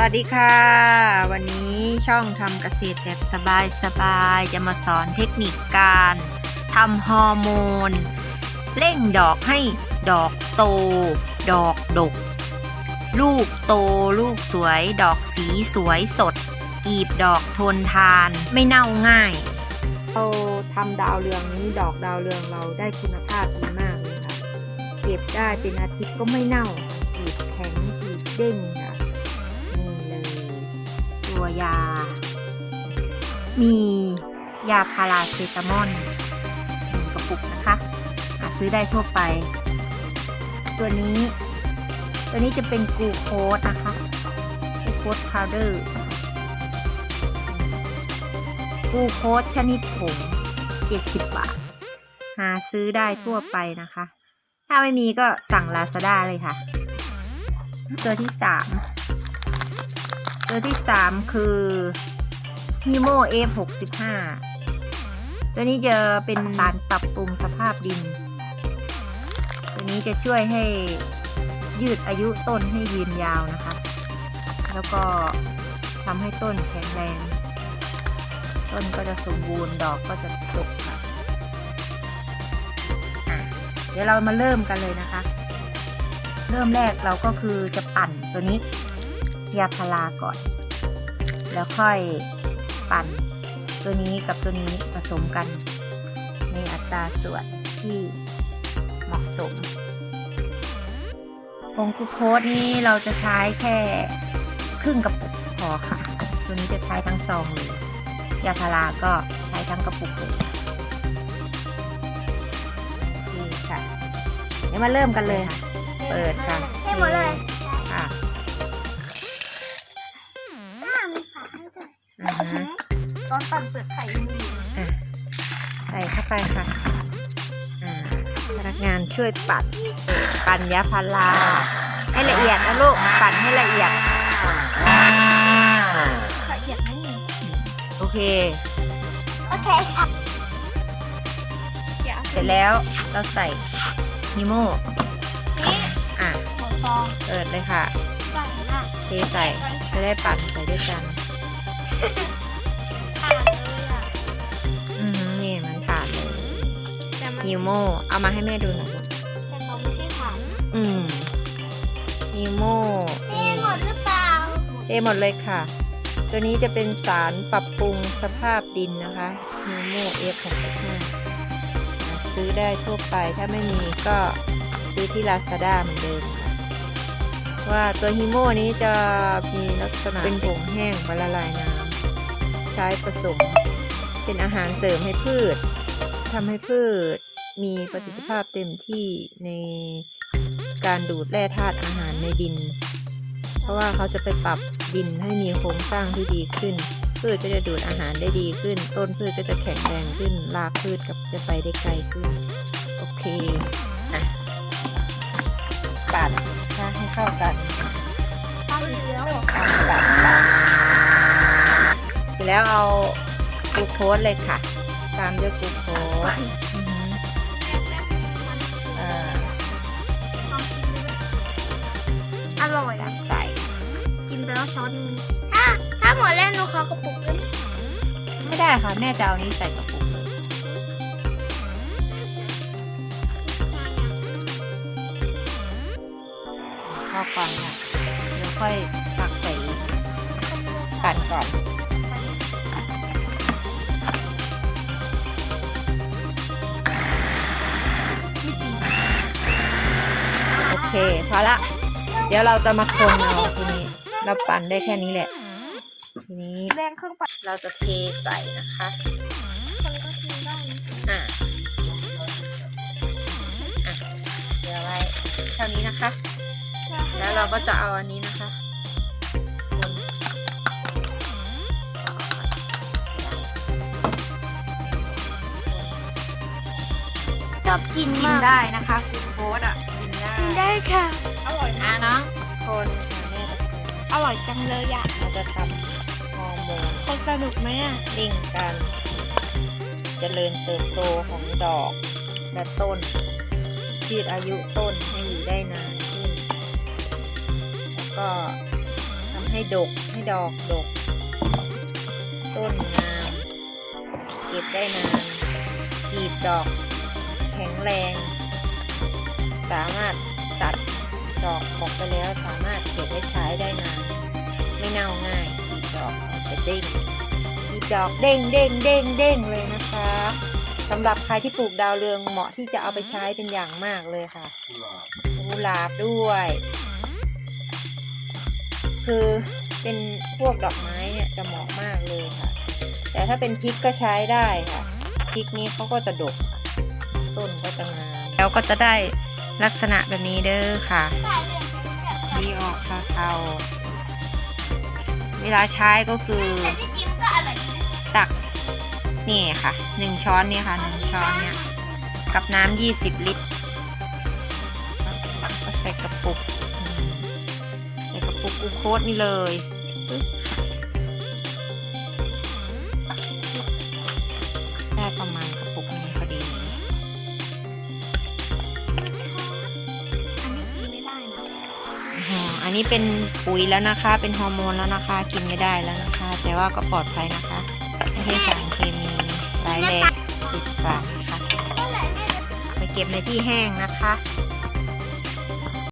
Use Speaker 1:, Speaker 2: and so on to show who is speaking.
Speaker 1: วัสดีค่ะ วันนี้ช่องทำเกษตรแบบสบายๆจะมาสอนเทคนิคการทำฮอร์โมนเร่งดอกให้ดอกโต ดอกดก ลูกโตลูกสวย ดอกสีสวยสด กีบดอกทนทานไม่เน่าง่ายเราทำดาวเรืองนี้ดอกดาวเรืองเราได้คุณภาพดีมากเลยค่ะเก็บได้เป็นอาทิตย์ก็ไม่เน่ากีบแข็งกีบเด้งค่ะ ตัวยา มียาพาราเซตามอลหนึ่งกระปุกนะคะหาซื้อได้ทั่วไป ตัวนี้ ตัวนี้จะเป็นกลูโคสนะคะกลูโคสพาวเดอร์กลูโคสชนิดผง 70 บาท หาซื้อได้ทั่วไปนะคะ ถ้าไม่มีก็สั่งลาซาด้าเลยค่ะ ตัวที่สาม ตัวที่สามคือ Himo F65 ตัวนี้จะเป็นสารปรับปรุงสภาพดิน ตัวนี้จะช่วยให้ยืดอายุต้นให้ยืนยาวนะคะ แล้วก็ทำให้ต้นแข็งแรง ต้นก็จะสมบูรณ์ดอกก็จะดกค่ะเดี๋ยวเรามาเริ่มกันเลยนะคะ เริ่มแรกเราก็คือจะปั่นตัวนี้ ยาพาราก่อน แล้วค่อยปั่นตัวนี้กับตัวนี้ผสมกัน ในอัตราส่วนที่เหมาะสมผงกลูโคสนี้เราจะใช้แค่ครึ่งกระปุกพอค่ะ ตัวนี้จะใช้ทั้งซองเลยยาพาราก็ใช้ทั้งกระปุกเลยนี่ค่ะ เดี๋ยวมาเริ่มกันเลยค่ะ เปิดค่ะ
Speaker 2: ให้หมดเลย ปั่นเปลือกไข่มีอยู่
Speaker 1: ใส่เข้าไปค่ะอ่าพนักงานช่วยปั่นปั่นยาพาราให้ละเอียดนะลูกปั่นให้ละเอียด
Speaker 2: ละเอียดนิดนึง
Speaker 1: โอเค
Speaker 2: โอเคครับเดี๋ยว
Speaker 1: เสร็จแล้วเราใส่นิโม
Speaker 2: นี่
Speaker 1: อะ
Speaker 2: หมดฟอง
Speaker 1: เปิดเลยค่ะ
Speaker 2: ใส่หน้า
Speaker 1: เทใส่จะได้ปั่นใส่ด้วยกัน นนิโมเอามาให้แม่ดูหน่อยลูก
Speaker 2: แต่เขาไม่ใช่ถัง
Speaker 1: อืมนิโม
Speaker 2: นี่หมดหรือเปล่า
Speaker 1: เทหมดเลยค่ะ ตัวนี้จะเป็นสารปรับปรุงสภาพดินนะคะนิโมเอฟหกสิบห้าซื้อได้ทั่วไปถ้าไม่มีก็ซื้อที่ลาซาด้าเหมือนเดิมค่ะว่าตัวฮิโมนี้จะมีลักษณะเป็นผงแห้งบละลายน้ำใช้ผสม เป็นอาหารเสริมให้พืชทำให้พืช มีประสิทธิภาพเต็มที่ในการดูดแร่ธาตุอาหารในดิน เพราะว่าเขาจะไปปรับดินให้มีโครงสร้างที่ดีขึ้น พืชก็จะดูดอาหารได้ดีขึ้น ต้นพืชก็จะแข็งแรงขึ้น รากพืชกับจะไปได้ไกลขึ้น โอเคอะปั่นนะให้เข้ากัน
Speaker 2: ตั้งแล้ว
Speaker 1: ปั่นปั่นปั่นเสร็จแล้วเอากลูโคสเลยค่ะ ตามด้วยกลูโคส
Speaker 2: ร่อย
Speaker 1: ตักใส่
Speaker 2: กินไปแล้วช้อนนึงถ้าถ้าหมดแล้วหนูขอกระปุกนึง
Speaker 1: ไม่ได้ค่ะ แม่จะเอานี้ใส่กระปุกเลยเข้าก่อนค่ะเดี๋ยวค่อยตักใส่ปั่นก่อนโอเคพอละ เดี๋ยวเราจะมาคนเอาทีนี้ เราปั่นได้แค่นี้แหละ ทีนี้
Speaker 2: แรงเครื่องปั่น
Speaker 1: เราจะเทใส่นะคะ
Speaker 2: คนก็กินได้นะ
Speaker 1: อะอะเดี๋ยวไว้เท่านี้นะคะ แล้วเราก็จะเอาอันนี้นะคะวน
Speaker 2: ชอบกิน
Speaker 1: กิน
Speaker 2: มาก
Speaker 1: ได้นะคะคุณโค้ดอะกิน ได้
Speaker 2: กินได้ค่ะ อร่อย
Speaker 1: อะ
Speaker 2: มาก
Speaker 1: เนาะคนค่ะแม่จะคน
Speaker 2: อร่อยจังเลยอะ
Speaker 1: เราจะทำฮอร์โมน
Speaker 2: คนสนุกไหมอะ
Speaker 1: เร่งการเจริญเติบโตของดอกและต้นยืดอายุต้นให้อยู่ได้นานขึ้น แล้วก็ทำให้ให้ดกให้ดอกดก ต้นงามเก็บได้นานกีบดอก แข็งแรง สามารถตัดดอกออกไปแล้วสามารถเก็บไว้ใช้ได้นานไม่เน่าง่ายกีบดอกมันจะเด้งกีบดอกเด้งเด้งเด้งเด้งเลยนะคะสำหรับใครที่ปลูกดาวเรืองเหมาะที่จะเอาไปใช้เป็นอย่างมากเลยค่ะกุหลาบด้วย คือเป็นพวกดอกไม้เนี่ยจะเหมาะมากเลยค่ะ แต่ถ้าเป็นพริกก็ใช้ได้ค่ะพริกนี้เขาก็จะดกต้นก็จะงามแล้วก็จะได้ ลักษณะแบบนี้เด้อค่ะ
Speaker 2: ดี
Speaker 1: ออกเทาๆเวลาใช้ก็คือ
Speaker 2: ตักนี่
Speaker 1: ค่ะหนึ่งช้อนนี่ค่ะหนึ่งช้อนเนี่ยกับน้ำยี่สิบลิตรก็ใส่กระปุกใส่กระปุกกูโคสนี่เลย นี้เป็นปุ๋ยแล้วนะคะ เป็นฮอร์โมนแล้วนะคะ กินไม่ได้แล้วนะคะ แต่ว่าก็ปลอดภัยนะคะ ไม่ใช่สารเคมีร้ายแรงติดปากนะคะ
Speaker 2: เมื่อไหร่แม่จะ
Speaker 1: ไปเก็บในที่แห้งนะคะ